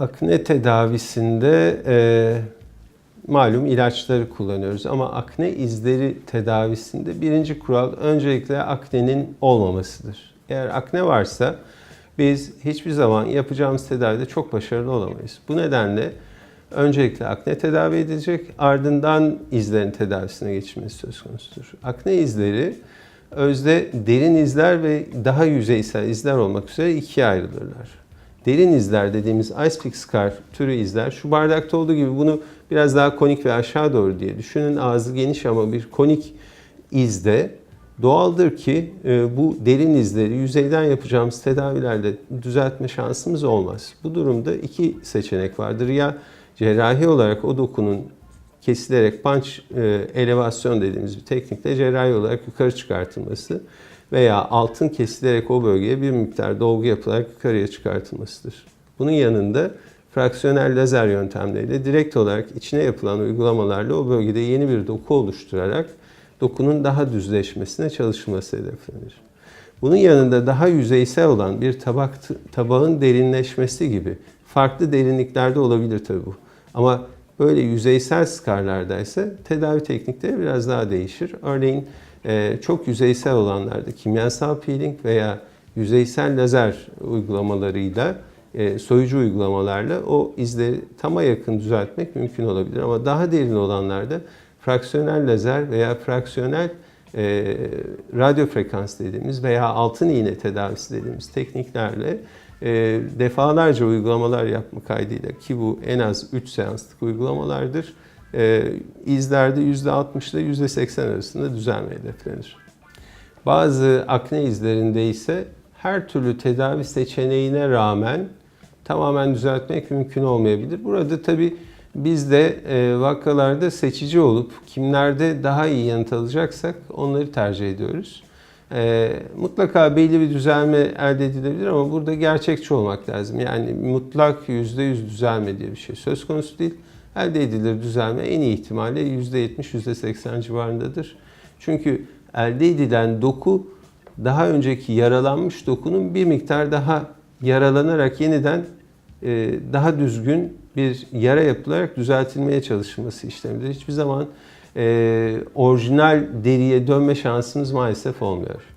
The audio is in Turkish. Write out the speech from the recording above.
Akne tedavisinde e, malum ilaçları kullanıyoruz ama akne izleri tedavisinde birinci kural öncelikle aknenin olmamasıdır. Eğer akne varsa biz hiçbir zaman yapacağımız tedavide çok başarılı olamayız. Bu nedenle öncelikle akne tedavi edilecek ardından izlerin tedavisine geçilmesi söz konusudur. Akne izleri özde derin izler ve daha yüzeysel izler olmak üzere ikiye ayrılırlar derin izler dediğimiz ice pick scar türü izler şu bardakta olduğu gibi bunu biraz daha konik ve aşağı doğru diye düşünün. Ağzı geniş ama bir konik izde doğaldır ki e, bu derin izleri yüzeyden yapacağımız tedavilerde düzeltme şansımız olmaz. Bu durumda iki seçenek vardır. Ya cerrahi olarak o dokunun kesilerek punch e, elevasyon dediğimiz bir teknikle cerrahi olarak yukarı çıkartılması veya altın kesilerek o bölgeye bir miktar dolgu yapılarak yukarıya çıkartılmasıdır. Bunun yanında fraksiyonel lazer yöntemleriyle direkt olarak içine yapılan uygulamalarla o bölgede yeni bir doku oluşturarak dokunun daha düzleşmesine çalışılması hedeflenir. Bunun yanında daha yüzeysel olan bir tabak tabağın derinleşmesi gibi farklı derinliklerde olabilir tabi bu. Ama böyle yüzeysel skarlarda ise tedavi teknikleri biraz daha değişir. Örneğin ee, çok yüzeysel olanlarda kimyasal peeling veya yüzeysel lazer uygulamalarıyla, e, soyucu uygulamalarla o izleri tama yakın düzeltmek mümkün olabilir. Ama daha derin olanlarda fraksiyonel lazer veya fraksiyonel e, radyo frekans dediğimiz veya altın iğne tedavisi dediğimiz tekniklerle e, defalarca uygulamalar yapma kaydıyla ki bu en az 3 seanslık uygulamalardır e, izlerde %60 ile %80 arasında düzelme hedeflenir. Bazı akne izlerinde ise her türlü tedavi seçeneğine rağmen tamamen düzeltmek mümkün olmayabilir. Burada tabi biz de e, vakalarda seçici olup kimlerde daha iyi yanıt alacaksak onları tercih ediyoruz. E, mutlaka belli bir düzelme elde edilebilir ama burada gerçekçi olmak lazım. Yani mutlak %100 düzelme diye bir şey söz konusu değil elde edilir düzelme en iyi ihtimalle %70-%80 civarındadır. Çünkü elde edilen doku daha önceki yaralanmış dokunun bir miktar daha yaralanarak yeniden e, daha düzgün bir yara yapılarak düzeltilmeye çalışılması işlemidir. Hiçbir zaman e, orijinal deriye dönme şansımız maalesef olmuyor.